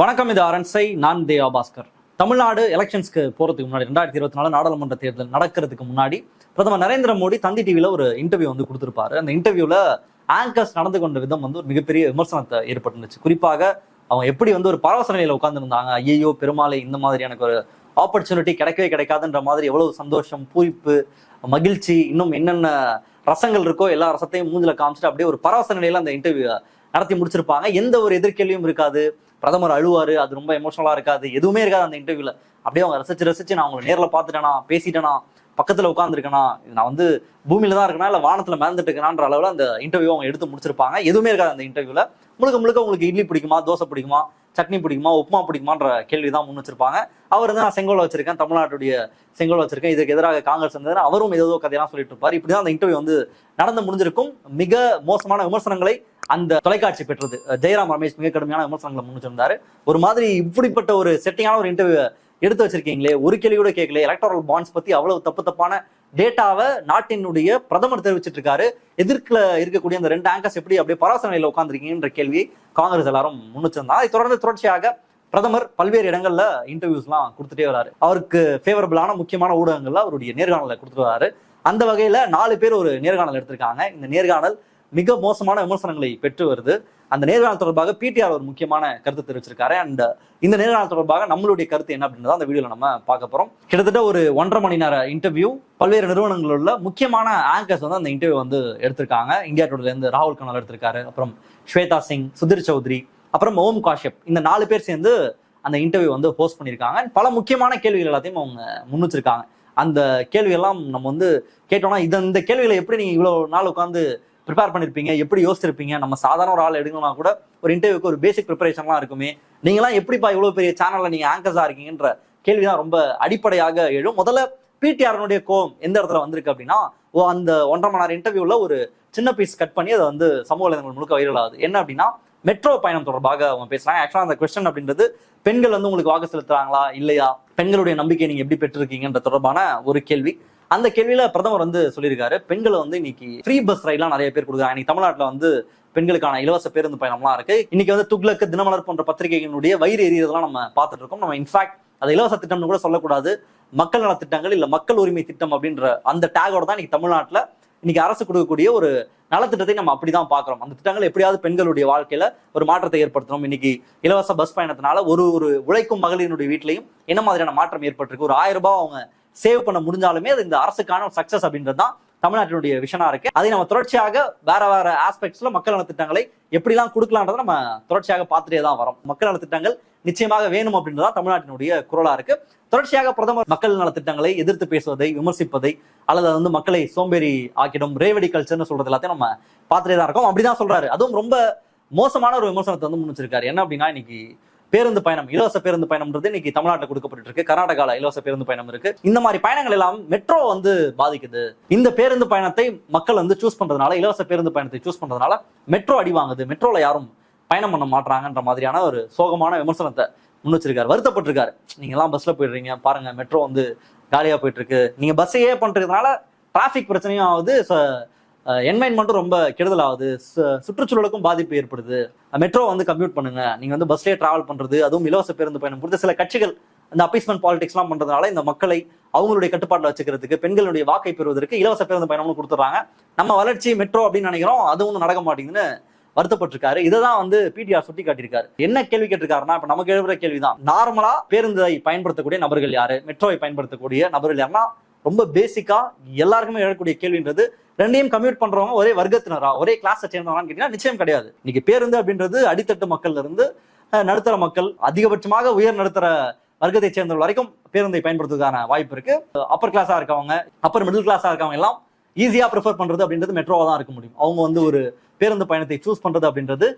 வணக்கம் இது அரண்சை. நான் தேவா பாஸ்கர். தமிழ்நாடு எலெக்ஷன்ஸ்க்கு போறதுக்கு முன்னாடி ரெண்டாயிரத்தி இருபத்தி நாலு நாடாளுமன்ற தேர்தல் நடக்கிறதுக்கு முன்னாடி பிரதமர் நரேந்திர மோடி தந்தி டிவியில் ஒரு இன்டர்வியூ வந்து கொடுத்திருப்பாரு. அந்த இன்டர்வியூல ஆங்கர்ஸ் நடந்து கொண்ட விதம் வந்து ஒரு மிகப்பெரிய விமர்சனத்தை ஏற்பட்டுருந்துச்சு குறிப்பாக அவங்க எப்படி வந்து ஒரு பரவச நிலையில உட்கார்ந்துருந்தாங்க ஐயோ பெருமாளை இந்த மாதிரி எனக்கு ஒரு ஆப்பர்ச்சுனிட்டி கிடைக்கவே கிடைக்காதுன்ற மாதிரி எவ்வளவு சந்தோஷம் பூரிப்பு மகிழ்ச்சி இன்னும் என்னென்ன ரசங்கள் இருக்கோ எல்லா ரசத்தையும் மூஞ்சில காமிச்சிட்டு அப்படியே ஒரு பரவச நிலையில அந்த இன்டர்வியூ நடத்தி முடிச்சிருப்பாங்க. எந்த ஒரு எதிர்கேள்வியும் இருக்காது. பிரதமர் அழுவார் அது ரொம்ப எமோஷனலா இருக்காது எதுவுமே இருக்காது அந்த இன்டர்வியூல அப்படியே அவங்க ரசிச்சு ரசிச்சு நான் அவங்களை நேரில் பார்த்துட்டேனா பேசிட்டேனா பக்கத்துல உட்காந்துருக்கேனா நான் வந்து பூமியில தான் இருக்கனா இல்ல வானத்துல மேந்துட்டு இருக்கனான்ற அளவுல அந்த இன்டர்வியூ அவங்க எடுத்து முடிச்சிருப்பாங்க. எதுவுமே இருக்காது அந்த இன்டர்வியூல முழுக்க முழுக்க உங்களுக்கு இட்லி பிடிக்குமா தோசை பிடிக்குமா சட்னி பிடிக்குமா உப்புமா பிடிக்குமான்ற கேள்வி தான் முன் வச்சிருப்பாங்க. அவர் தான் நான் செங்கோல் வச்சிருக்கேன் தமிழ்நாட்டுடைய செங்கோல் வச்சிருக்கேன். இதுக்கு எதிராக காங்கிரஸ் இருந்தது அவரும் ஏதோ கதையெல்லாம் சொல்லிட்டு இப்படி இப்படிதான் அந்த இன்டர்வியூ வந்து நடந்து முடிஞ்சிருக்கும். மிக மோசமான விமர்சனங்களை அந்த தொலைக்காட்சி பெற்றது. ஜெயராம் ரமேஷ் மிக கடுமையான விமர்சனங்களை முன் வச்சிருந்தாரு. ஒரு மாதிரி இப்படிப்பட்ட ஒரு செட்டிங்கான ஒரு இன்டர்வியூ எடுத்து வச்சிருக்கீங்களே ஒரு கேள்வி கூட கேட்கல எலக்ட்ரல் பாண்ட்ஸ் பத்தி அவ்வளவு தப்பு தப்பான டேட்டாவை நாட்டினுடைய பிரதமர் தெரிவிச்சிட்டு இருக்காரு எதிர்க்கல இருக்கக்கூடிய அந்த ரெண்டு ஆங்கர்ஸ் எப்படி அப்படியே பராசர உட்காந்துருக்கீங்கன்ற கேள்வியை காங்கிரஸ் எல்லாரும் முன்னிச்சிருந்தா அதை தொடர்ந்து தொடர்ச்சியாக பிரதமர் பல்வேறு இடங்கள்ல இன்டர்வியூஸ்லாம் கொடுத்துட்டே வராரு. அவருக்கு ஃபேவரபிளான முக்கியமான ஊடகங்கள்ல அவருடைய நேர்காணலை கொடுத்துட்டு வராரு. அந்த வகையில நாலு பேர் ஒரு நேர்காணல் எடுத்திருக்காங்க. இந்த நேர்காணல் மிக மோசமான விமர்சனங்களை பெற்று வருது. அந்த நேர்காணல் தொடர்பாக பிடிஆர் ஒரு முக்கியமான கருத்து தெரிவிச்சிருக்காரு. அண்ட் இந்த நேர்காணல் தொடர்பாக நம்மளுடைய கருத்து என்ன அப்படின்றத அந்த வீடியோல நம்ம பார்க்க போறோம். கிட்டத்தட்ட ஒரு ஒன்றரை மணி நேர இன்டர்வியூ பல்வேறு நிறுவனங்களில் உள்ள முக்கியமான ஆங்கர்ஸ் வந்து அந்த இன்டர்வியூ வந்து எடுத்திருக்காங்க. இந்தியா டுடேலேருந்து ராகுல் கனால் எடுத்திருக்காரு அப்புறம் ஸ்வேதா சிங் சுதீர் சௌத்ரி அப்புறம் ஓம் காஷ்யப். இந்த நாலு பேர் சேர்ந்து அந்த இன்டர்வியூ வந்து ஹோஸ்ட் பண்ணியிருக்காங்க. பல முக்கியமான கேள்விகள் எல்லாத்தையும் அவங்க முன் வச்சிருக்காங்க அந்த கேள்வியெல்லாம் நம்ம வந்து கேட்டோம்னா இந்த இந்த கேள்விகளை எப்படி நீங்க இவ்வளவு நாள் உட்காந்து ப்ரிப்பேர் பண்ணிருப்பீங்க எப்படி யோசிச்சிருப்பீங்க நம்ம சாதாரண ஒரு ஆள் எடுக்கணும்னா கூட ஒரு இன்டர்வியூக்கு ஒரு பேசிக் ப்ரிப்பரேஷன்லாம் இருக்குமே. நீங்களாம் எப்படிப்பா இவ்வளோ பெரிய சேனல்ல நீங்க ஆங்கர்ஸா இருக்கீங்கன்ற கேள்வி தான் ரொம்ப அடிப்படையாக எழும். முதல்ல பிடிஆர்னுடைய கோம் எந்த இடத்துல வந்திருக்கு அப்படின்னா ஓ அந்த ஒன்றரை மணி நேரம் இன்டர்வியூல ஒரு சின்ன பீஸ் கட் பண்ணி அதை வந்து சமூக வலைதளங்கள் முழுக்க வைரல் ஆகுது. என்ன அப்படின்னா மெட்ரோ பயணம் தொடர்பாக அவங்க பேசுறாங்க. ஆக்சுவலாக அந்த கொஸ்டின் அப்படின்றது பெண்கள் வந்து உங்களுக்கு வாக்கு செலுத்துறாங்களா இல்லையா? பெண்களுடைய நம்பிக்கை நீங்க எப்படி பெற்றிருக்கீங்கன்ற தொடர்பான ஒரு கேள்வி. அந்த கேள்வியில பிரதமர் வந்து சொல்லியிருக்காரு பெண்களை வந்து இன்னைக்கு ஃப்ரீ பஸ் ரைட்லாம் நிறைய பேர் கொடுக்குறாங்க. இன்னைக்கு தமிழ்நாட்டில் வந்து பெண்களுக்கான இலவச பேருந்து பயணம்லாம் இருக்கு. இன்னைக்கு வந்து துக்ளக்கு தினமலர் போன்ற பத்திரிகைகளுடைய வயிறு எரியதெல்லாம் நம்ம பார்த்துட்டு இருக்கோம். நம்ம இன்ஃபேக்ட் அது இலவச திட்டம்னு கூட சொல்லக்கூடாது. மக்கள் நல திட்டங்கள் இல்ல மக்கள் உரிமை திட்டம் அப்படின்ற அந்த டேகோட தான் இன்னைக்கு தமிழ்நாட்டில் இன்னைக்கு அரசு கொடுக்கக்கூடிய ஒரு நலத்திட்டத்தை நம்ம அப்படிதான் பாக்குறோம் அந்த திட்டங்கள் எப்படியாவது பெண்களுடைய வாழ்க்கையில ஒரு மாற்றத்தை ஏற்படுத்தணும். இன்னைக்கு இலவச பஸ் பயணத்தினால ஒரு ஒரு உழைக்கும் மகளிரினுடைய வீட்லையும் என்ன மாதிரியான மாற்றம் ஏற்பட்டிருக்கு? ஒரு ஆயிரம் ரூபாய் அவங்க சேவ் பண்ண முடிஞ்சாலுமே அது இந்த அரசுக்கான சக்சஸ் அப்படின்றது தான் தமிழ்நாட்டினுடைய விஷனா இருக்கு. அதை நம்ம தொடர்ச்சியாக வேற வேற ஆஸ்பெக்ட்ஸ்ல மக்கள் நலத்திட்டங்களை எப்படிலாம் கொடுக்கலான்றதை நம்ம தொடர்ச்சியாக பார்த்துட்டே தான் வரோம். மக்கள் நல திட்டங்கள் நிச்சயமாக வேணும் அப்படின்றதா தமிழ்நாட்டினுடைய குரலா இருக்கு. தொடர்ச்சியாக பிரதமர் மக்கள் நலத்திட்டங்களை எதிர்த்து பேசுவதை விமர்சிப்பதை அல்லது வந்து மக்களை சோம்பேறி ஆக்கிடும் ரேவடி கல்ச்சர்னு சொல்றது எல்லாத்தையும் நம்ம பார்த்துட்டே தான் இருக்கோம். அப்படிதான் சொல்றாரு. அதுவும் ரொம்ப மோசமான ஒரு விமர்சனத்தை வந்து முன் வச்சிருக்காரு என்ன அப்படின்னா இன்னைக்கு பேருந்து பயணம் இலவச பேருந்து பயணம்ன்றது இன்னைக்கு தமிழ்நாட்டில் கொடுக்கப்பட்டு இருக்கு. கர்நாடகால இலவச பேருந்து பயணம் இருக்கு. இந்த மாதிரி பயணங்கள் எல்லாம் மெட்ரோ வந்து பாதிக்குது. இந்த பேருந்து பயணத்தை மக்கள் வந்து சூஸ் பண்றதுனால இலவச பேருந்து பயணத்தை சூஸ் பண்றதுனால மெட்ரோ அடி வாங்குது. மெட்ரோல யாரும் பயணம் பண்ண மாட்டாங்கன்ற மாதிரியான ஒரு சோகமான விமர்சனத்தை முன் வச்சிருக்காரு. வருத்தப்பட்டிருக்காரு. நீங்க எல்லாம் பஸ்ல போயிடுறீங்க. பாருங்க மெட்ரோ வந்து காலியா போயிட்டு இருக்கு. நீங்க பஸ்ஸையே பண்றதுனால டிராபிக் பிரச்சனையும் ஆகுது. என்வைன்மெண்ட்டும் ரொம்ப கெடுதல் ஆகுது சு- சுற்றுச்சூழலுக்கும் பாதிப்பு ஏற்படுது. மெட்ரோ வந்து கம்ப்யூட் பண்ணுங்க. நீங்க வந்து பஸ்லேயே டிராவல் பண்றது அதுவும் இலவச பேருந்து பயணம் கொடுத்து சில கட்சிகள் அந்த அப்பீஸ்மெண்ட் பாலிடிக்ஸ்லாம் பண்றதுனால இந்த மக்களை அவங்களுடைய கட்டுப்பாட்டில் வச்சுக்கிறதுக்கு பெண்களுடைய வாக்கை பெறுவதற்கு இலவச பேருந்து பயணம்னு கொடுத்துட்றாங்க. நம்ம வளர்ச்சி மெட்ரோ அப்படின்னு நினைக்கிறோம் அதுவும் நடக்க மாட்டேங்குதுன்னு வருத்தப்பட்டிருக்காரு. இதை தான் வந்து பிடிஆர் சுட்டி காட்டியிருக்காரு. என்ன கேள்வி கேட்டிருக்காருன்னா இப்ப நமக்கு எழுப்புற கேள்விதான். நார்மலா பேருந்தை பயன்படுத்தக்கூடிய நபர்கள் யாரு? மெட்ரோவை பயன்படுத்தக்கூடிய நபர்கள் யாருன்னா ரொம்ப பேசிக்கா எல்லாருக்குமே எழக்கூடிய கேள்வின்றது ரெண்டையும் கம்யூட் பண்றவங்க ஒரே வர்க்கத்தினரா ஒரே கிளாஸை சேர்ந்தவங்களான்னு கேட்டீங்கன்னா நிச்சயம் கிடையாது. இன்னைக்கு பேருந்து அப்படின்றது அடித்தட்டு மக்கள்ல இருந்து நடுத்தர மக்கள் அதிகபட்சமாக உயர் நடுத்தர வர்க்கத்தை சேர்ந்தவர்கள் வரைக்கும் பேருந்தை பயன்படுத்துவதற்கான வாய்ப்பு இருக்கு. அப்பர் கிளாஸா இருக்கவங்க அப்பர் மிடில் கிளாஸா இருக்கவங்க எல்லாம் ஈஸியா ப்ரிஃபர் பண்றது அப்படின்றது மெட்ரோவா தான் இருக்க முடியும். அவங்க வந்து ஒரு பேருந்து பயணத்தை சூஸ் பண்றது அப்படின்றது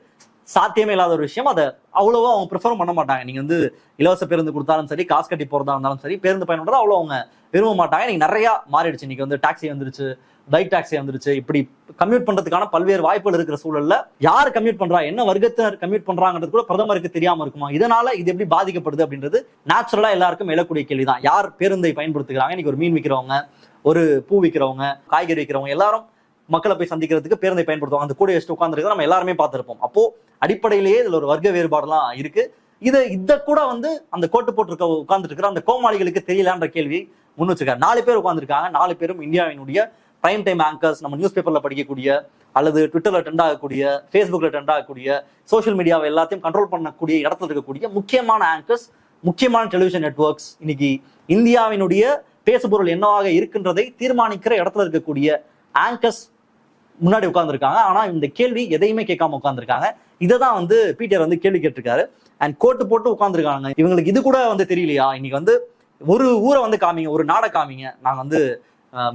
சாத்தியமே இல்லாத ஒரு விஷயம். அதை அவ்வளோவா அவங்க ப்ரிஃபர் பண்ண மாட்டாங்க. நீங்கள் வந்து இலவச பேருந்து கொடுத்தாலும் சரி காசு கட்டி போகிறதா இருந்தாலும் சரி பேருந்து பயணம்ன்றது அவ்வளோ அவங்க விரும்ப மாட்டாங்க. நீங்க நிறையா மாறிடுச்சு. இன்னைக்கு வந்து டாக்ஸி வந்துருச்சு பைக் டாக்ஸி வந்துருச்சு. இப்படி கம்யூட் பண்ணுறதுக்கான பல்வேறு வாய்ப்புகள் இருக்கிற சூழலில் யார் கம்யூட் பண்ணுறா என்ன வர்க்கத்தினர் கம்யூட் பண்ணுறாங்கிறது கூட பிரதமருக்கு தெரியாமல் இருக்குமா? இதனால் இது எப்படி பாதிக்கப்படுது அப்படின்றது நேச்சுரலாக எல்லாருக்கும் எழக்கூடிய கேள்விதான். யார் பேருந்தை பயன்படுத்துகிறாங்க? இன்னைக்கு ஒரு மீன் விற்கிறவங்க ஒரு பூ விற்கிறவங்க காய்கறி விற்கிறவங்க எல்லாரும் மக்களை போய் சந்திக்கிறதுக்கு பேருந்தை பயன்படுத்துவாங்க அந்த கூட வச்சுட்டு உட்காந்துருக்க நம்ம எல்லாருமே பார்த்துருப்போம். அப்போ அடிப்படையிலேயே இதுல ஒரு வர்க்க வேறுபாடுலாம் இருக்கு. இதை இதை கூட வந்து அந்த கோட்டு போட்டு உட்கார்ந்துட்டு இருக்கிற அந்த கோமாளிகளுக்கு தெரியலன்ற கேள்வி முன் வச்சிருக்காரு. நாலு பேர் உட்காந்துருக்காங்க நாலு பேரும் இந்தியாவினுடைய பிரைம் டைம் ஆங்கர்ஸ் நம்ம நியூஸ் பேப்பர்ல படிக்கக்கூடிய அல்லது ட்விட்டர்ல ட்ரெண்ட் ஆகக்கூடிய ஃபேஸ்புக்ல ட்ரெண்ட் ஆகக்கூடிய சோஷியல் மீடியாவை எல்லாத்தையும் கண்ட்ரோல் பண்ணக்கூடிய இடத்துல இருக்கக்கூடிய முக்கியமான ஆங்கர்ஸ் முக்கியமான டெலிவிஷன் நெட்வொர்க்ஸ் இன்னைக்கு இந்தியாவினுடைய பேசுபொருள் என்னவாக இருக்கின்றதை தீர்மானிக்கிற இடத்துல இருக்கக்கூடிய ஆங்கர்ஸ் முன்னாடி உட்காந்துருக்காங்க ஆனால் இந்த கேள்வி எதையுமே கேட்காம உட்காந்துருக்காங்க இதை தான் வந்து பீட்டர் வந்து கேள்வி கேட்டிருக்காரு. அண்ட் கோட்டு போட்டு உட்காந்துருக்காங்க இவங்களுக்கு இது கூட வந்து தெரியலையா? இன்னைக்கு வந்து ஒரு ஊரை வந்து காமிங்க ஒரு நாடை காமிங்க. நாங்கள் வந்து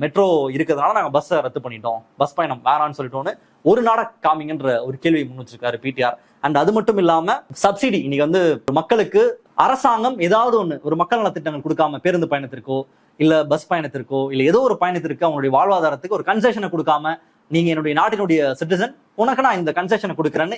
மெட்ரோ இருக்கிறதுனால நாங்கள் பஸ்ஸை ரத்து பண்ணிட்டோம். பஸ் பயணம் வேறான்னு சொல்லிட்டோன்னு ஒரு நாடை காமிங்கன்ற ஒரு கேள்வியை முன் வச்சிருக்காரு பிடிஆர் அண்ட் அது மட்டும் இல்லாம சப்சிடி இன்னைக்கு வந்து மக்களுக்கு அரசாங்கம் ஏதாவது ஒன்று ஒரு மக்கள் நலத்திட்டங்கள் கொடுக்காம பேருந்து பயணத்திற்கோ இல்ல பஸ் பயணத்திற்கோ இல்ல ஏதோ ஒரு பயணத்திற்கு அவங்களுடைய வாழ்வாதாரத்துக்கு ஒரு கன்செஷனை கொடுக்காம நீங்க என்னுடைய நாட்டினுடைய சிட்டிசன் உனக்கு நான் இந்த கன்செஷனை கொடுக்குறேன்னு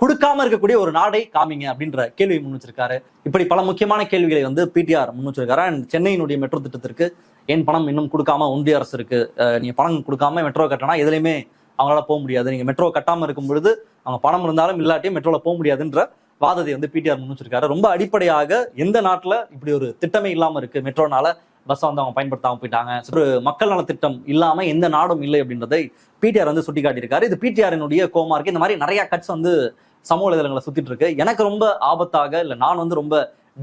கொடுக்காம இருக்கக்கூடிய ஒரு நாடை காமிங்க அப்படின்ற கேள்வி முன் வச்சிருக்காரு. இப்படி பல முக்கியமான கேள்விகளை வந்து பிடிஆர் முன் வச்சிருக்காரு. அண்ட் சென்னையினுடைய மெட்ரோ திட்டத்திற்கு ஏன் பணம் இன்னும் கொடுக்காம ஒன்றிய அரசு இருக்கு? நீ நீங்க பணம் கொடுக்காம மெட்ரோ கட்டினா எதுலையுமே அவங்களால போக முடியாது. நீங்க மெட்ரோ கட்டாம இருக்கும் பொழுது அவங்க பணம் இருந்தாலும் இல்லாட்டியும் மெட்ரோல போக முடியாதுன்ற வாதத்தை வந்து பிடிஆர் முன் வச்சிருக்காரு. ரொம்ப அடிப்படையாக எந்த நாட்டுல இப்படி ஒரு திட்டமே இல்லாம இருக்கு மெட்ரோனால பஸ் வந்து அவங்க பயன்படுத்தாமல் போயிட்டாங்க. ஒரு மக்கள் நலத்திட்டம் இல்லாமல் எந்த நாடும் இல்லை அப்படின்றதை பிடிஆர் வந்து சுட்டி காட்டியிருக்காரு இது பிடிஆரினுடைய கோமா இருக்கு. இந்த மாதிரி நிறைய கட்ஸ் வந்து சமூக வலைதளங்களை சுத்திட்டு இருக்கு. எனக்கு ரொம்ப ஆபத்தாக இல்லை நான் வந்து ரொம்ப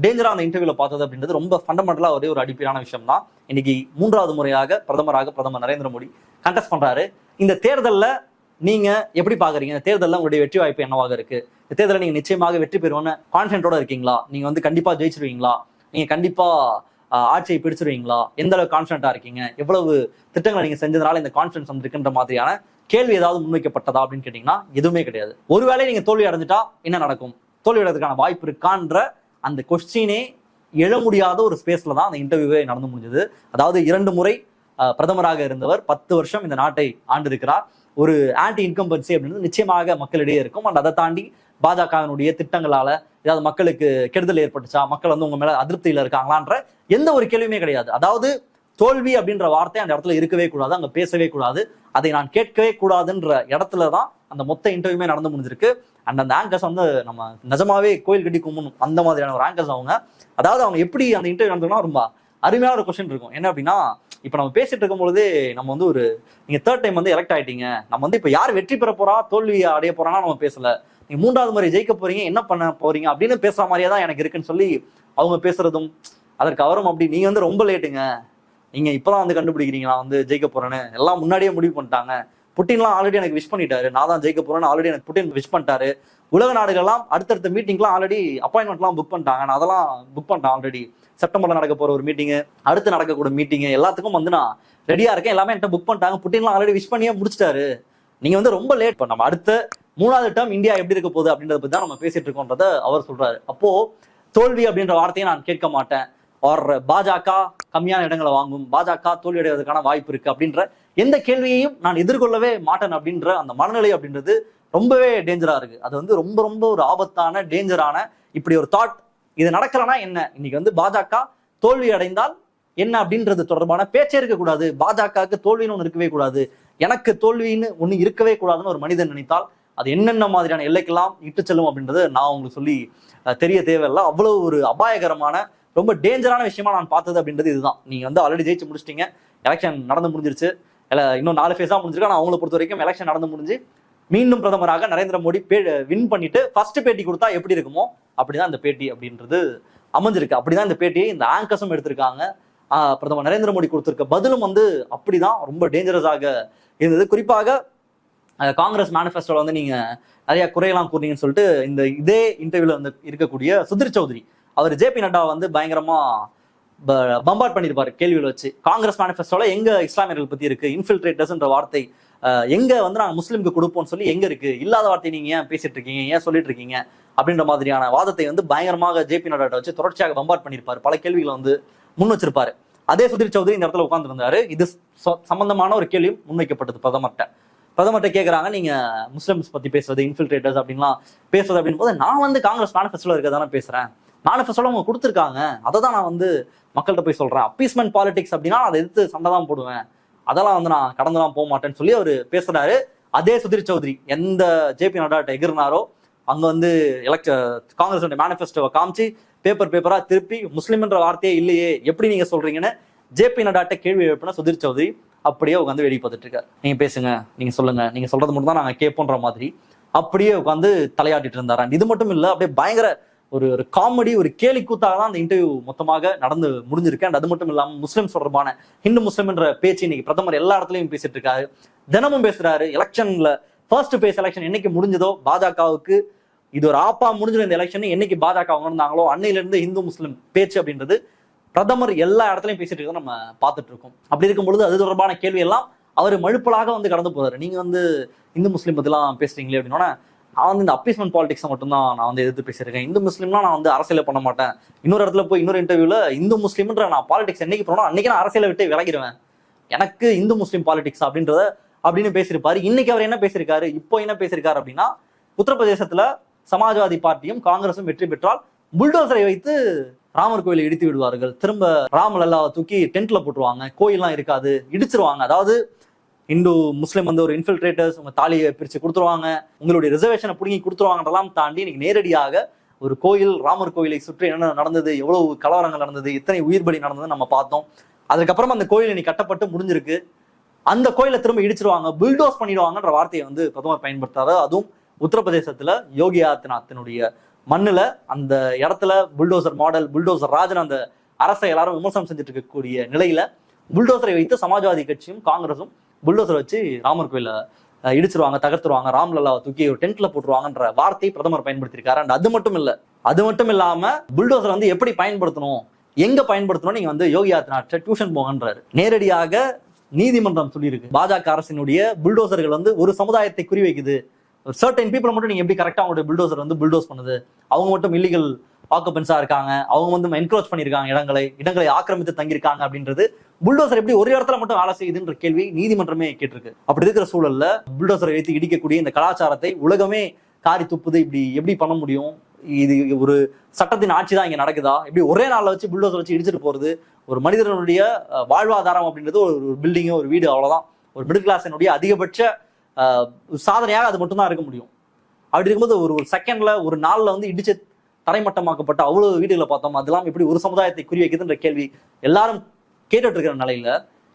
டேஞ்சரா அந்த இன்டர்வியூல பார்த்தது அப்படின்றது ரொம்ப ஃபண்டமெண்டலா ஒரே ஒரு அடிப்படையான விஷயம் தான் இன்னைக்கு மூன்றாவது முறையாக பிரதமராக பிரதமர் நரேந்திர மோடி கண்டெஸ்ட் பண்றாரு. இந்த தேர்தலில் நீங்க எப்படி பாக்குறீங்க இந்த தேர்தலில் உங்களுடைய வெற்றி வாய்ப்பு என்னவாக இருக்கு? இந்த தேர்தலில் நீங்க நிச்சயமாக வெற்றி பெறுவோன்னு கான்ஃபிடென்ட்டோட இருக்கீங்களா? நீங்க வந்து கண்டிப்பா ஜெயிச்சிருவீங்களா? நீங்க கண்டிப்பா ஆட்சியை பிடிச்சிருவீங்களா? எந்த அளவுக்கு கான்பிடண்டா இருக்கீங்க? எவ்வளவு திட்டங்களை நீங்க செஞ்சதுனால இந்த கான்பிடன்ஸ் வந்திருக்குன்ற மாதிரியான கேள்வி ஏதாவது முன்வைக்கப்பட்டதா அப்படின்னு கேட்டீங்கன்னா எதுவுமே கிடையாது. ஒருவேளை நீங்க தோல்வி அடைஞ்சிட்டா என்ன நடக்கும்? தோல்வி அடைறதுக்கான வாய்ப்பு இருக்கான்ற அந்த கொஸ்டினே எழ முடியாத ஒரு ஸ்பேஸ்ல தான் அந்த இன்டர்வியூவே நடந்து முடிஞ்சது. அதாவது இரண்டு முறை பிரதமராக இருந்தவர் பத்து வருஷம் இந்த நாட்டை ஆண்டிருக்கிறார். ஒரு ஆன்டி இன்கம்பன்சி அப்படின்றது நிச்சயமாக மக்களிடையே இருக்கும். அண்ட் அதை தாண்டி பாஜகவினுடைய திட்டங்களால ஏதாவது மக்களுக்கு கெடுதல் ஏற்பட்டுச்சா? மக்கள் வந்து உங்க மேல அதிருப்தியில இருக்காங்களான்ற எந்த ஒரு கேள்வியுமே கிடையாது. அதாவது தோல்வி அப்படின்ற வார்த்தை அந்த இடத்துல இருக்கவே கூடாது அங்க பேசவே கூடாது. அதை நான் கேட்கவே கூடாதுன்ற இடத்துல தான் அந்த மொத்த இன்டர்வியூமே நடந்து முடிஞ்சிருக்கு. அண்ட் அந்த ஆங்கர்ஸ் வந்து நம்ம நிஜமாவே கோயில் கட்டி கும்பணும் அந்த மாதிரியான ஒரு ஆங்கர்ஸ் அவங்க. அதாவது அவங்க எப்படி அந்த இன்டர்வியூ நடந்ததுன்னா ரொம்ப அருமையான ஒரு கொஸ்டின் இருக்கும். என்ன அப்படின்னா இப்போ நம்ம பேசிட்டு இருக்கும் பொழுதே நம்ம வந்து ஒரு நீங்க தேர்ட் டைம் வந்து எலெக்ட் ஆயிட்டீங்க. நம்ம வந்து இப்போ யார் வெற்றி பெற போறா? தோல்வி அடைய போறானா நம்ம பேசல. நீ மூன்றாவது முறை ஜெயிக்க போறீங்க என்ன பண்ண போறீங்க அப்படின்னு பேசுற மாதிரியே தான் எனக்கு இருக்குன்னு சொல்லி அவங்க பேசுறதும் அதற்கு அவரும் அப்படி நீங்க வந்து ரொம்ப லேட்டுங்க நீங்க இப்பதான் வந்து கண்டுபிடிக்கிறீங்க நான் வந்து ஜெயிக்க போறேன்னு. எல்லாம் முன்னாடியே முடிவு பண்ணிட்டாங்க. புட்டின்லாம் ஆல்ரெடி எனக்கு விஷ் பண்ணிட்டாரு. நான் தான் ஜெயிக்க போறேன்னு ஆல்ரெடி எனக்கு புட்டின் விஷ் பண்ணிட்டாரு. உலக நாடுகள்லாம் அடுத்தடுத்த மீட்டிங்லாம் ஆல்ரெடி அப்பாயின்மெண்ட்லாம் புக் பண்ணிட்டாங்க. நான் அதெல்லாம் புக் பண்ணிட்டேன் ஆல்ரெடி செப்டம்பர்ல நடக்க போற ஒரு மீட்டிங் அடுத்து நடக்கக்கூடிய மீட்டிங் எல்லாத்துக்கும் வந்து நான் ரெடியா இருக்கேன். எல்லாமே என்கிட்ட புக் பண்ணிட்டாங்க. புட்டின்லாம் ஆல்ரெடி விஷ் பண்ணியே முடிச்சிட்டாரு. நீங்க வந்து ரொம்ப லேட் பண்ண நம்ம அடுத்த மூணாவது டேர்ம் இந்தியா எப்படி இருக்க போகுது அப்படின்றத பத்தி தான் நம்ம பேசிட்டு இருக்கோன்றத அவர் சொல்றாரு. அப்போ தோல்வி அப்படின்ற வார்த்தையை நான் கேட்க மாட்டேன். ஆர் பாஜக கம்மியான இடங்களை வாங்கும் பாஜக தோல்வி அடைவதற்கான வாய்ப்பு இருக்கு அப்படின்ற எந்த கேள்வியையும் நான் எதிர்கொள்ளவே மாட்டேன் அப்படின்ற அந்த மனநிலை அப்படின்றது ரொம்பவே டேஞ்சரா இருக்கு. அது வந்து ரொம்ப ரொம்ப ஒரு ஆபத்தான டேஞ்சரான இப்படி ஒரு தாட் இது நடக்கலன்னா என்ன? இன்னைக்கு வந்து பாஜக தோல்வி அடைந்தால் என்ன அப்படின்றது தொடர்பான பேச்சே இருக்கக்கூடாது. பாஜகவுக்கு தோல்வின்னு ஒன்று இருக்கவே கூடாது. எனக்கு தோல்வின்னு ஒன்று இருக்கவே கூடாதுன்னு ஒரு மனிதன் நினைத்தால் அது என்னென்ன மாதிரியான எல்லைக்கெல்லாம் இட்டு செல்லும் அப்படின்றது நான் உங்களுக்கு சொல்லி தெரிய தேவையில்லை. அவ்வளவு ஒரு அபாயகரமான ரொம்ப டேஞ்சரான விஷயமா நான் பார்த்தது அப்படின்றது இதுதான். நீங்க வந்து ஆல்ரெடி ஜெயிச்சு முடிச்சிட்டீங்க. எலெக்ஷன் நடந்து முடிஞ்சிருச்சு. இல்லை இன்னும் நாலு ஃபேஸாக முடிஞ்சிருக்கு. நான் அவங்கள பொறுத்த வரைக்கும் எலெக்ஷன் நடந்து முடிஞ்சு மீண்டும் பிரதமராக நரேந்திர மோடி பே வின் பண்ணிட்டு ஃபர்ஸ்ட் பேட்டி கொடுத்தா எப்படி இருக்குமோ அப்படிதான் இந்த பேட்டி அப்படின்றது அமைஞ்சிருக்கு. அப்படிதான் இந்த பேட்டியை இந்த ஆங்கர்ஸும் எடுத்திருக்காங்க. பிரதமர் நரேந்திர மோடி கொடுத்திருக்க பதிலும் வந்து அப்படிதான் ரொம்ப டேஞ்சரஸாக இருந்தது. குறிப்பாக காங்கிரஸ் மேனிஃபெஸ்டோல வந்து நீங்க நிறைய குறையெல்லாம் கூறினீங்கன்னு சொல்லிட்டு இந்த இதே இன்டர்வியூல வந்து இருக்கக்கூடிய சுதிர் சௌத்ரி. அவர் ஜேபி நட்டா வந்து பயங்கரமா பம்பாட் பண்ணிருப்பாரு கேள்வியில் வச்சு. காங்கிரஸ் மேனிஃபெஸ்டோல எங்க இஸ்லாமியர்கள் பத்தி இருக்கு? இன்ஃபில்ட்ரேட்டர்ஸ்ன்ற வார்த்தை எங்க வந்து நாங்க முஸ்லீமுக்கு கொடுப்போம்னு சொல்லி எங்க இருக்கு? இல்லாத வார்த்தை நீங்க ஏன் பேசிட்டு இருக்கீங்க? ஏன் சொல்லிட்டு இருக்கீங்க? அப்படின்ற மாதிரியான வாதத்தை வந்து பயங்கரமாக ஜேபி நட்டா வச்சு தொடர்ச்சியாக பம்பாட் பண்ணியிருப்பாரு பல கேள்விகளை வந்து முன் வச்சிருப்பாரு. அதே சுதிர் சௌத்ரி இந்த இடத்துல உட்கார்ந்துருந்தாரு. இது சம்பந்தமான ஒரு கேள்வியும் முன்வைக்கப்பட்டது பிரதமர்கிட்ட. பிரதமர்கிட்ட கேட்குறாங்க நீங்கள் முஸ்லிம்ஸ் பற்றி பேசுறது இன்ஃபில்ட்ரேட்டர்ஸ் அப்படின்லாம் பேசுறது அப்படின்னு போது நான் வந்து காங்கிரஸ் மேனிஃபெஸ்டோவில் இருக்க தானே பேசுகிறேன் மேனிஃபெஸ்டோவில் அவங்க கொடுத்துருக்காங்க. அதை தான் நான் வந்து மக்கள்கிட்ட போய் சொல்கிறேன் அப்பீஸ்மெண்ட் பாலிடிக்ஸ் அப்படின்னா அதை எதிர்த்து சண்டை தான் போடுவேன். அதெல்லாம் வந்து நான் கடந்துலாம் போக மாட்டேன்னு சொல்லி அவர் பேசுகிறாரு அதே சுதிர் சௌத்ரி எந்த ஜேபி நட்டாட்ட எகிர்னாரோ அங்கே வந்து எலக்ட் காங்கிரஸோட மேனிஃபெஸ்டோவை காமிச்சு பேப்பர் பேப்பராக திருப்பி முஸ்லீம்ன்ற வார்த்தையே இல்லையே எப்படி நீங்கள் சொல்கிறீங்கன்னு ஜேபி நட்டாட்ட கேள்வி எழுப்பின சுதீர் சௌத்ரி அப்படியே உட்காந்து வேடிக்கை பார்த்துட்டு இருக்காரு நீங்க பேசுங்க நீங்க சொல்லுங்க நீங்க சொல்றது மட்டும் தான் நாங்க கேட்போன்ற மாதிரி அப்படியே உட்காந்து தலையாட்டிட்டு இருந்தாரு இது மட்டும் இல்ல அப்படியே பயங்கர ஒரு ஒரு காமெடி ஒரு கேலி கூத்தாக தான் அந்த இன்டர்வியூ மொத்தமாக நடந்து முடிஞ்சிருக்கு. அண்ட் அது மட்டும் இல்லாம முஸ்லிம் தொடர்பான ஹிந்து முஸ்லிம் என்ற பேச்சு இன்னைக்கு பிரதமர் எல்லா இடத்துலயும் பேசிட்டு இருக்காரு தினமும் பேசுறாரு. எலெக்ஷன்ல ஃபர்ஸ்ட் பேஸ் எலெக்ஷன் என்னைக்கு முடிஞ்சதோ பாஜகவுக்கு இது ஒரு ஆப்பா முடிஞ்சிருந்த இந்த எலெக்ஷன் என்னைக்கு பாஜக அவங்க அன்னையில இருந்து இந்து முஸ்லிம் பேச்சு அப்படின்றது பிரதமர் எல்லா இடத்துலையும் பேசிட்டு இருக்கதை நம்ம பார்த்துட்டு இருக்கோம். அப்படி இருக்கும் பொழுது அது தொடர்பான கேள்வி எல்லாம் அவர் மழுப்பலாக வந்து கடந்து போறாரு. நீங்க வந்து இந்து முஸ்லீம் பத்திலாம் பேசுறீங்களே அப்படின்னா நான் வந்து இந்த அப்பீஸ்மெண்ட் பாலிடிக்ஸ் மட்டும்தான் நான் வந்து எதிர்த்து பேசியிருக்கேன். இந்து முஸ்லீம்லாம் நான் வந்து அரசியல பண்ண மாட்டேன். இன்னொரு இடத்துல போய் இன்னொரு இன்டர்வியூல இந்து முஸ்லீம்ன்ற நான் பாலிடிக்ஸ் என்னைக்கு போனோம் அன்னைக்கு நான் அரசியலை விட்டு விலகிடுவேன் எனக்கு இந்து முஸ்லீம் பாலிடிக்ஸ் அப்படின்றத அப்படின்னு பேசியிருப்பாரு. இன்னைக்கு அவர் என்ன பேசியிருக்காரு? இப்போ என்ன பேசியிருக்காரு அப்படின்னா உத்தரப்பிரதேசத்துல சமாஜ்வாதி பார்ட்டியும் காங்கிரஸும் வெற்றி பெற்றால் புல்டோசரை வைத்து ராமர் கோயிலை இடித்து விடுவார்கள். திரும்ப ராமலல்லாவை தூக்கி டென்ட்ல போட்டுருவாங்க. கோயிலாம் இருக்காது. இடிச்சிருவாங்க. அதாவது இந்து முஸ்லீம் வந்து ஒரு இன்ஃபில்ட்ரேட்டர்ஸ் உங்க தாலியை பிரிச்சு கொடுத்துருவாங்க. உங்களுடைய ரிசர்வேஷனை பிடுங்கி கொடுத்துருவாங்கன்றலாம் தாண்டி இன்னைக்கு நேரடியாக ஒரு கோயில் ராமர் கோயிலை சுற்றி என்ன நடந்தது எவ்வளவு கலவரங்கள் நடந்தது இத்தனை உயிர் பலி நடந்தது நம்ம பார்த்தோம். அதுக்கப்புறம் அந்த கோயில் இன்னைக்கு கட்டப்பட்டு முடிஞ்சிருக்கு. அந்த கோயிலை திரும்ப இடிச்சிருவாங்க பில்டோஸ் பண்ணிடுவாங்கன்ற வார்த்தையை வந்து பிரதமர் பயன்படுத்தாரு. அதுவும் உத்தரப்பிரதேசத்துல யோகி ஆதித்யநாத்தினுடைய மண்ணுல அந்த இடத்துல புல்டோசர் மாடல் புல்டோசர் ராஜன் அந்த அரசை எல்லாரும் விமர்சனம் செஞ்சுட்டு இருக்கக்கூடிய நிலையில புல்டோசரை வைத்து சமாஜ்வாதி கட்சியும் காங்கிரஸும் புல்டோசர் வச்சு ராமர் கோயில இடிச்சிருவாங்க தகர்த்துருவாங்க ராம்லல்லாவை தூக்கி ஒரு டென்ட்ல போட்டுருவாங்கன்ற வார்த்தையை பிரதமர் பயன்படுத்தியிருக்காரு. அண்ட் அது மட்டும் இல்ல அது மட்டும் இல்லாம புல்டோசர் வந்து எப்படி பயன்படுத்தணும் எங்க பயன்படுத்தணும் நீங்க வந்து யோகி ஆதித்யநாத் டியூஷன் போகன்றாரு. நேரடியாக நீதிமன்றம் சொல்லியிருக்கு. பாஜக அரசினுடைய புல்டோசர்கள் வந்து ஒரு சமுதாயத்தை குறிவைக்குது. சர்டன் பீப்புளை மட்டும் நீங்க எப்படி கரெக்டா அவங்களுடைய பில்டோசர் வந்து பில்டோஸ் பண்ணுது? அவங்க மட்டும் இல்லீகல் ஆக்குபென்ஸா இருக்காங்க. அவங்க வந்து என்க்ரோச் பண்ணிருக்காங்க இடங்களை இடங்களை ஆக்கிரமித்து தங்கியிருக்காங்க அப்படின்றது புல்டோசர் எப்படி ஒரு இடத்துல மட்டும் வேலை செய்யுதுன்ற கேள்வி நீதிமன்றமே கேட்டிருக்கு. அப்படி இருக்கிற சூழல்ல புல்டோசரை வைத்து இடிக்கக்கூடிய இந்த கலாச்சாரத்தை உலகமே காரி துப்புது. இப்படி எப்படி பண்ண முடியும்? இது ஒரு சட்டத்தின் ஆட்சி தான் இங்க நடக்குதா? இப்படி ஒரே நாள்ல வச்சு புல்டோசர் வச்சு இடிச்சிட்டு போறது? ஒரு மனிதனுடைய வாழ்வாதாரம் அப்படின்றது ஒரு பில்டிங்கோ ஒரு வீடு அவ்வளவுதான். ஒரு மிடில் கிளாஸினுடைய அதிகபட்ச சாதனையாக அது மட்டும்தான் இருக்க முடியும். அப்படி இருக்கும்போது ஒரு ஒரு செகண்ட்ல ஒரு நாளில் வந்து இடிச்சு தரைமட்டமாக்கப்பட்ட அவ்வளவு வீடுகளை பார்த்தோம். அதெல்லாம் எப்படி ஒரு சமுதாயத்தை குறிவைக்குதுன்ற கேள்வி எல்லாரும் கேட்டுட்டு இருக்கிற நிலையில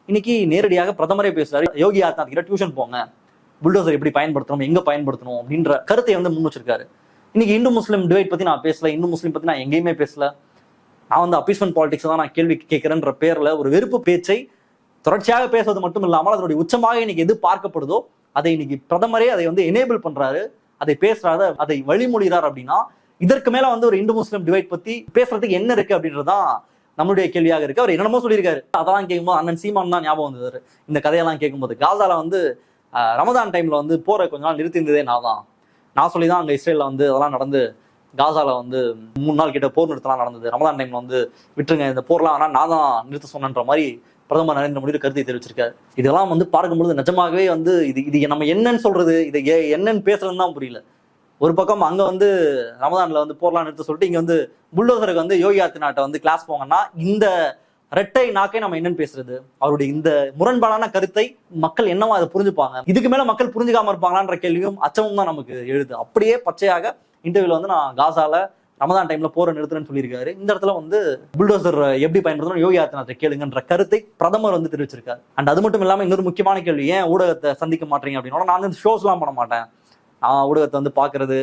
இன்னைக்கு நேரடியாக பிரதமரே பேசுறாரு யோகி ஆதித்யநாத் கிட்ட டியூஷன் போங்க. புல்டோசர் எப்படி பயன்படுத்தணும் எங்க பயன்படுத்தணும்? அப்படின்ற கருத்தை வந்து முன் வச்சிருக்காரு. இன்னைக்கு இந்து முஸ்லீம் டிவைட் பத்தி நான் பேசல இந்து முஸ்லீம் பத்தி நான் எங்கேயுமே பேசல. நான் வந்து அப்பீஸ்மெண்ட் பாலிடிக்ஸ் தான் நான் கேள்வி கேட்கிறேன்ற பேர்ல ஒரு வெறுப்பு பேச்சை தொடர்ச்சியாக பேசுவது மட்டும் இல்லாமல் அதனுடைய உச்சமாக இன்னைக்கு எது பார்க்கப்படுதோ அதை இன்னைக்கு பிரதமரே அதை வந்து எனேபிள் பண்றாரு. அதை பேசுறாரு அதை வழிமொழிகிறார் அப்படின்னா இதற்கு மேல வந்து ஒரு இந்து முஸ்லீம் டிவைட் பத்தி பேசுறதுக்கு என்ன இருக்கு அப்படின்றதுதான் நம்மளுடைய கேள்வியாக இருக்கு. அவர் என்னென்னமோ சொல்லியிருக்காரு. அதெல்லாம் கேட்கும்போது அண்ணன் சீமான் தான் ஞாபகம் வந்தது. இந்த கதையெல்லாம் கேட்கும்போது காசால வந்து ஆஹ், ரமதான் டைம்ல வந்து போற கொஞ்ச நாள் நிறுத்தியிருந்ததே நான் தான். நான் சொல்லி தான் அங்க இஸ்ரேல்ல வந்து அதெல்லாம் நடந்து காசால வந்து மூணு நாள் கிட்ட போர் நிறுத்தலாம் நடந்தது. ரமதான் டைம்ல வந்து விட்டுருங்க இந்த போர்லாம் ஆனா நான் தான் நிறுத்த சொன்னேன்ற மாதிரி பிரதமர் நரேந்திர மோடி கருத்தை தெரிவிச்சிருக்காரு. இதெல்லாம் வந்து பார்க்கும்பொழுது நிஜமாகவே வந்து இது இது நம்ம என்னன்னு சொல்றது இதை ஏ- என்னன்னு பேசுறதுன்னு தான் புரியல. ஒரு பக்கம் அங்க வந்து ரமதான்ல வந்து போர்லாம் நிறுத்த சொல்லிட்டு இங்க வந்து புல்டோசருக்கு வந்து யோகி ஆதித்யநாட்டை வந்து கிளாஸ் போங்கன்னா இந்த ரெட்டை நாக்கே நம்ம என்னன்னு பேசுறது? அவருடைய இந்த முரண்பாடான கருத்தை மக்கள் என்னவா அதை புரிஞ்சுப்பாங்க? இதுக்கு மேல மக்கள் புரிஞ்சுக்காம இருப்பாங்களான்ற கேள்வியும் அச்சமும் தான் நமக்கு எழுது. அப்படியே பச்சையாக இன்டர்வியூல வந்து நான் காசால ரமதான் டைம்ல போற நிறுத்துறேன்னு சொல்லியிருக்காரு. இந்த இடத்துல வந்து புல்டோசர் எப்படி பயன்படுத்தணும்? யோகி ஆதித்யநாத்தை கேளுங்கன்ற கருத்தை பிரதமர் வந்து தெரிவிச்சிருக்காரு. அண்ட் அது மட்டும் இல்லாம இன்னொரு முக்கியமான கேள்வி ஏன் ஊடகத்தை சந்திக்க மாட்டீங்க அப்படின்னா நான் வந்து ஷோஸ்லாம் பண்ண மாட்டேன். நான் ஊடகத்தை வந்து பாக்குறது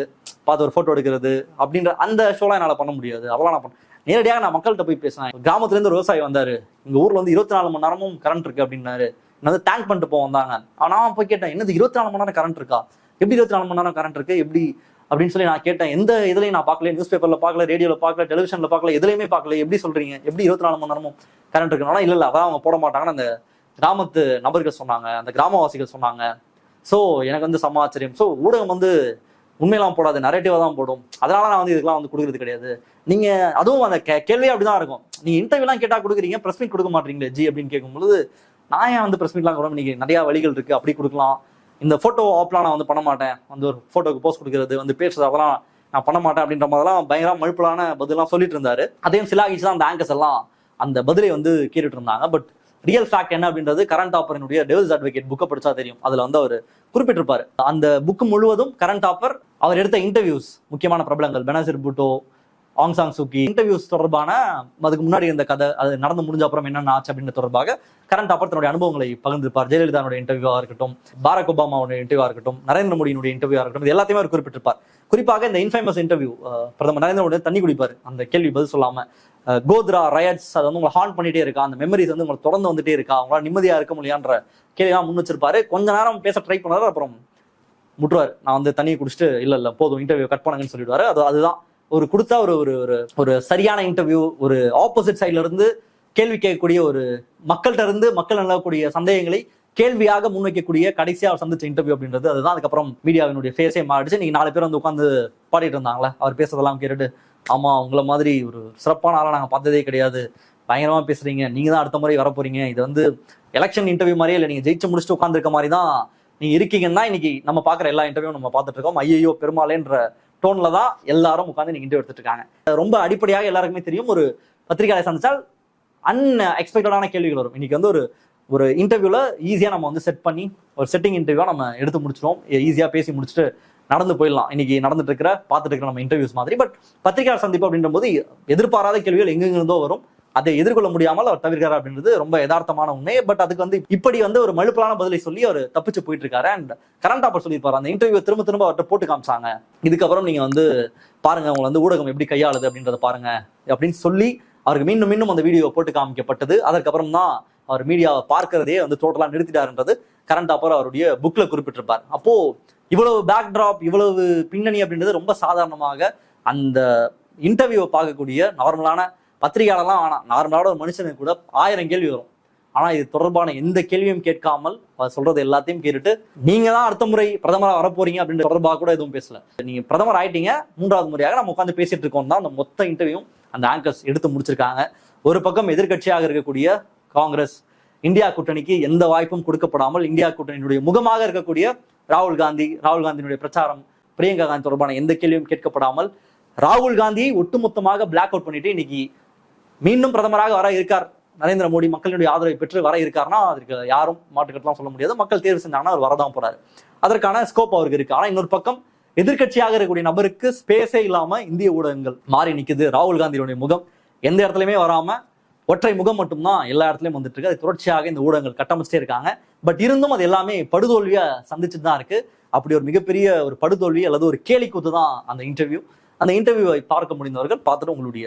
பார்த்து ஒரு போட்டோ எடுக்கிறது அப்படின்ற அந்த ஷோலாம் என்னால பண்ண முடியாது. அதெல்லாம் நான் பண்ண நேரடியாக நான் மக்கள்கிட்ட போய் பேசினேன். கிராமத்துல இருந்து விவசாயி வந்தாரு. எங்க ஊர்ல வந்து இருபத்தி நாலு மணி நேரமும் கரண்ட் இருக்கு அப்படின்னாரு. என்ன வந்து டேங்க் பண்ணிட்டு போக வந்தாங்க. ஆனா நான் போய் கேட்டேன் என்னது இருபத்தி நாலு மணி நேரம் கரண்ட் இருக்கா? எப்படி இருபத்தி நாலு மணி நேரம் கரண்ட் இருக்கு? எப்படி அப்படின்னு சொல்லி நான் கேட்டேன். எந்த இதுலையும் நான் பார்க்கல. நியூஸ் பேப்பர்ல பார்க்கல ரேடியோவில் பார்க்கல டெலிவிஷன்ல பார்க்கல எதுலையுமே பார்க்கல. எப்படி சொல்றீங்க? எப்படி இருபத்தி நாலு மணி நேரமும் கரண்ட் இருக்குன்னா இல்ல இல்ல. அதான் அவங்க போட மாட்டாங்கன்னு அந்த கிராமத்து நபர்கள் சொன்னாங்க. அந்த கிராமவாசிகள் சொன்னாங்க. ஸோ எனக்கு வந்து செம்ம ஆச்சரியம். ஸோ ஊடகம் வந்து உண்மையெல்லாம் போடாது. நரேட்டிவாக தான் போடும். அதனால நான் வந்து இதுக்கெல்லாம் வந்து கொடுக்குறது கிடையாது. நீங்க அதுவும் அந்த கே- கேள்வியே அப்படிதான் இருக்கும். நீங்க இன்டர்வியூலாம் கேட்டா கொடுக்குறீங்க பிரஸ் மீட் கொடுக்க மாட்டீங்களே ஜி அப்படின்னு கேட்கும்போது நான் ஏன் வந்து பிரஸ் மீட்லாம் கொடுக்க இன்னைக்கு நிறைய வழிகள் இருக்கு. அப்படி கொடுக்கலாம். இந்த ஃபோட்டோ ஆப்லாம் நான் வந்து பண்ண மாட்டேன் வந்து ஒரு ஃபோட்டோக்கு போஸ்ட் கொடுக்கறது வந்து பேசுறது அதெல்லாம் நான் பண்ண மாட்டேன் அப்படின்ற மாதிரிலாம் பயங்கர மழுப்பலான பதிலாம் சொல்லிட்டு இருந்தாரு. அதையும் சிலாகிச்சு தான் அந்த ஆங்கர்ஸ் எல்லாம் அந்த பதிலை வந்து கேட்டுட்டு இருந்தாங்க. பட் ரியல் ஃபேக்ட் என்ன அப்படின்றது கரண்ட் ஆப்பரினுடைய டெவல்ஸ் அட்வொகேட் புக்கை படிச்சா தெரியும். அதுல வந்து அவர் குறிப்பிட்டிருப்பாரு. அந்த புக் முழுவதும் கரண்ட் டாப்பர் அவர் எடுத்த இன்டர்வியூஸ் முக்கியமான பிரபலங்கள் Benazir Bhutto Aung San Suu Kyi interviews தொடர்பான அதுக்கு முன்னாடி இருந்த கதை அது நடந்து முடிஞ்ச அப்புறம் என்னென்ன ஆச்சு அப்படின்னு தொடர்பாக கரண்ட் அப்புறம் தன்னுடைய அனுபவங்களை பகிர்ந்திருப்பார். ஜெயலலிதாவுடைய இன்டர்வியூவாக இருக்கட்டும் பாரக் ஒபாமாவுடைய இன்டர்வியூவாக இருக்கட்டும் நரேந்திர மோடியினுடைய இன்டர்வியூவாக இருக்கட்டும் இது எல்லாத்தையுமே அவர் குறிப்பிட்டிருப்பார். குறிப்பாக இந்த இன்ஃபேமஸ் இன்டர்வியூ பிரதமர் நரேந்திர மோடி தண்ணி குடிப்பார். அந்த கேள்வி பதில் சொல்லாம கோத்ரா ரயட்ஸ் அது வந்து உங்களை ஹார்ன் பண்ணிட்டே இருக்கா? அந்த மெமரிஸ் வந்து உங்களை தொடர்ந்து வந்துட்டே இருக்கா? அவங்களால நிம்மதியா இருக்க முடியான்ற கேள்வியெல்லாம் முன் வச்சிருப்பாரு. கொஞ்ச நேரம் பேச ட்ரை பண்ணாரு அப்புறம் முட்டுவார். நான் வந்து தண்ணியை குடிச்சிட்டு இல்ல இல்ல போதும் இன்டர்வியூ கட் பண்ணுங்கன்னு சொல்லிடுவாரு. அது அதுதான். ஒரு கொடுத்தா ஒரு ஒரு ஒரு ஒரு சரியான இன்டர்வியூ ஒரு ஆப்போசிட் சைட்ல இருந்து கேள்வி கேட்கக்கூடிய ஒரு மக்கள்கிட்ட இருந்து மக்கள் நிலவக்கூடிய சந்தேகங்களை கேள்வியாக முன்வைக்கக்கூடிய கடைசியாக அவர் சந்திச்ச இன்டர்வியூ அப்படின்றது. அதுதான் அதுக்கப்புறம் மீடியாவினுடைய ஃபேஸே மாறிடுச்சு. நீங்க நாலு பேர் வந்து உட்காந்து பாடிட்டு இருந்தாங்களே. அவர் பேசுறதெல்லாம் கேட்டுட்டு ஆமா உங்களை மாதிரி ஒரு சிறப்பான ஆளை நாங்கள் பார்த்ததே கிடையாது. பயங்கரமா பேசுறீங்க. நீங்க தான் அடுத்த முறை வர போறீங்க இது வந்து எலெக்ஷன் இன்டர்வியூ மாதிரியே இல்லை. நீங்க ஜெயிச்சு முடிச்சுட்டு உட்காந்துருக்க மாதிரி தான் நீங்க இருக்கீங்கன்னா இன்னைக்கு நம்ம பாக்குற எல்லா இன்டர்வியூ நம்ம பார்த்துட்டு இருக்கோம். ஐயோ பெருமாளேன்ற டோன்ல தான் எல்லாரும் உட்காந்து நீங்க இன்டர்வியூ எடுத்துட்டு இருக்காங்க ரொம்ப அடிப்படையாக எல்லாருக்குமே தெரியும். ஒரு பத்திரிகையாளர் சந்திச்சால் அன் எக்ஸ்பெக்டடான கேள்விகள் வரும். இன்னைக்கு வந்து ஒரு ஒரு இன்டர்வியூல ஈஸியா நம்ம வந்து செட் பண்ணி ஒரு செட்டிங் இன்டர்வியூவா நம்ம எடுத்து முடிச்சிடும் ஈஸியா பேசி முடிச்சுட்டு நடந்து போயிடலாம். இன்னைக்கு நடந்துட்டு இருக்கிற பார்த்துட்டு இருக்கிற நம்ம இன்டர்வியூஸ் மாதிரி. பட் பத்திரிகையாளர் சந்திப்பு அப்படின்ற போது எதிர்பாராத கேள்விகள் எங்கெங்கிருந்தோ வரும். அதை எதிர்கொள்ள முடியாமல் அவர் தவிர்க்கிறார் அப்படின்றது ரொம்ப யதார்த்தமான உண்மை. பட் அதுக்கு வந்து இப்படி வந்து ஒரு மழுப்பலான பதிலை சொல்லி அவர் தப்பிச்சு போயிட்டு இருக்காரு அண்ட் கரண்ட் ஆப்பர் சொல்லியிருப்பாரு. அந்த இன்டர்வியூ திரும்ப திரும்ப அவர்கிட்ட போட்டு காமிச்சாங்க. இதுக்கப்புறம் நீங்க வந்து பாருங்க உங்களை வந்து ஊடகம் எப்படி கையாளுது அப்படின்றத பாருங்க அப்படின்னு சொல்லி அவருக்கு மீண்டும் மீண்டும் அந்த வீடியோ போட்டு காமிக்கப்பட்டது. அதற்கப்புறம் தான் அவர் மீடியாவை பார்க்கறதே வந்து டோட்டலாக நிறுத்திட்டாருன்றது கரண்ட் ஆப்பர் அவருடைய புக்ல குறிப்பிட்டிருப்பார். அப்போ இவ்வளவு பேக் ட்ராப் இவ்வளவு பின்னணி அப்படின்றது ரொம்ப சாதாரணமாக அந்த இன்டர்வியூவை பார்க்கக்கூடிய நார்மலான பத்திரிகையாளர்லாம் ஆனால் நார்மலான ஒரு மனுஷனுக்கு கூட ஆயிரம் கேள்வி வரும். ஆனால் இது தொடர்பான எந்த கேள்வியும் கேட்காமல் சொல்றது எல்லாத்தையும் கேட்டுட்டு நீங்க தான் அடுத்த முறை பிரதமராக வரப்போறீங்க அப்படின்ற தொடர்பாக கூட எதுவும் பேசல. நீங்க பிரதமர் ஆயிட்டீங்க மூன்றாவது முறையாக நம்ம உட்காந்து பேசிட்டு இருக்கோம் தான் அந்த மொத்த இன்டர்வியூ அந்த ஆங்கர்ஸ் எடுத்து முடிச்சிருக்காங்க. ஒரு பக்கம் எதிர்க்கட்சியாக இருக்கக்கூடிய காங்கிரஸ் இந்தியா கூட்டணிக்கு எந்த வாய்ப்பும் கொடுக்கப்படாமல் இந்தியா கூட்டணியினுடைய முகமாக இருக்கக்கூடிய ராகுல் காந்தி ராகுல் காந்தியினுடைய பிரச்சாரம் பிரியங்கா காந்தி தொடர்பான எந்த கேள்வியும் கேட்கப்படாமல் ராகுல் காந்தியை ஒட்டுமொத்தமாக பிளாக் அவுட் பண்ணிட்டு இன்னைக்கு மீண்டும் பிரதமராக வர இருக்கார். நரேந்திர மோடி மக்களுடைய ஆதரவை பெற்று வர இருக்காருன்னா அதற்கு யாரும் மாற்றுக்கட்டலாம் சொல்ல முடியாது. மக்கள் தேர்வு செஞ்சாங்கன்னா அவர் வரதான் போறாரு. அதற்கான ஸ்கோப் அவருக்கு இருக்கு. ஆனா இன்னொரு பக்கம் எதிர்க்கட்சியாக இருக்கக்கூடிய நபருக்கு ஸ்பேஸே இல்லாம இந்திய ஊடகங்கள் மாறி நிற்குது ராகுல் காந்தியுடைய முகம் எந்த இடத்துலயுமே வராம ஒற்றை முகம் மட்டும்தான் எல்லா இடத்துலயும் வந்துட்டு இருக்கு. அது தொடர்ச்சியாக இந்த ஊடகங்கள் கட்டமைச்சிட்டே இருக்காங்க. பட் இருந்தும் அது எல்லாமே படுதோல்வியா சந்திச்சுட்டு தான் இருக்கு. அப்படி ஒரு மிகப்பெரிய ஒரு படுதோல்வி அல்லது ஒரு கேலி கூத்து தான் அந்த இன்டர்வியூ அந்த இன்டர்வியூவை பார்க்க முடிந்தவர்கள் பார்த்துட்டு உங்களுடைய